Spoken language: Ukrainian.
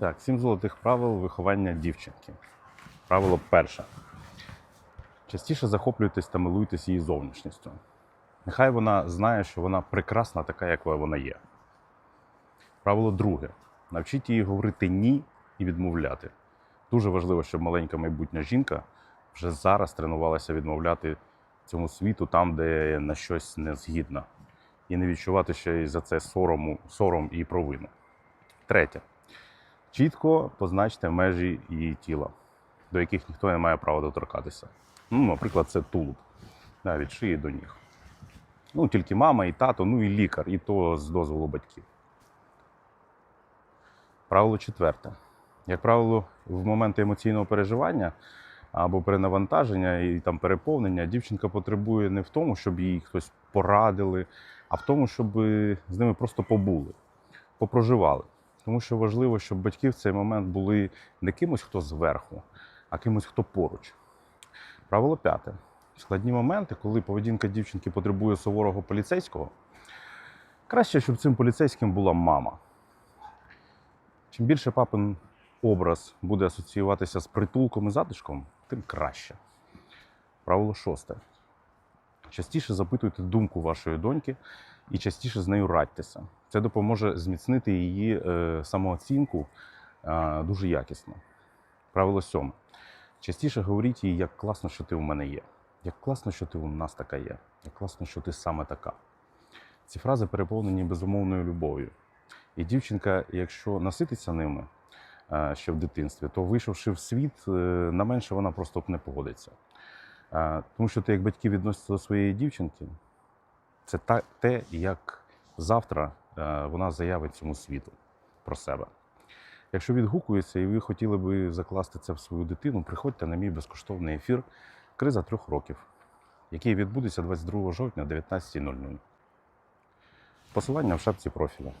Так, сім золотих правил виховання дівчинки. Правило перше. Частіше захоплюйтесь та милуйтесь її зовнішністю. Нехай вона знає, що вона прекрасна така, якою вона є. Правило друге. Навчіть її говорити ні і відмовляти. Дуже важливо, щоб маленька майбутня жінка вже зараз тренувалася відмовляти цьому світу там, де на щось не згідна. І не відчувати ще й за це сорому, сором і провину. Третє. Чітко позначте межі її тіла, до яких ніхто не має права доторкатися. Ну, наприклад, це тулуб від шиї до ніг. Ну, тільки мама і тато, ну і лікар, і то з дозволу батьків. Правило четверте. Як правило, в моменти емоційного переживання або перенавантаження і там переповнення, дівчинка потребує не в тому, щоб їй хтось порадили, а в тому, щоб з ними просто побули, попроживали. Тому що важливо, щоб батьки в цей момент були не кимось, хто зверху, а кимось, хто поруч. Правило п'яте. Складні моменти, коли поведінка дівчинки потребує суворого поліцейського, краще, щоб цим поліцейським була мама. Чим більше папин образ буде асоціюватися з притулком і затишком, тим краще. Правило шосте. Частіше запитуйте думку вашої доньки і частіше з нею радьтеся. Це допоможе зміцнити її е, самооцінку е, дуже якісно. Правило сьоме. Частіше говоріть їй, як класно, що ти у мене є. Як класно, що ти у нас така є. Як класно, що ти саме така. Ці фрази переповнені безумовною любов'ю. І дівчинка, якщо насититься ними е, ще в дитинстві, то вийшовши в світ, на менше вона просто не погодиться. Тому що ти, як батьки відносяться до своєї дівчинки, це та, те, як завтра е, вона заявить цьому світу про себе. Якщо відгукується і ви хотіли би закласти це в свою дитину, приходьте на мій безкоштовний ефір Криза трьох років, який відбудеться 22 жовтня о 19.00. Посилання в шапці профіля.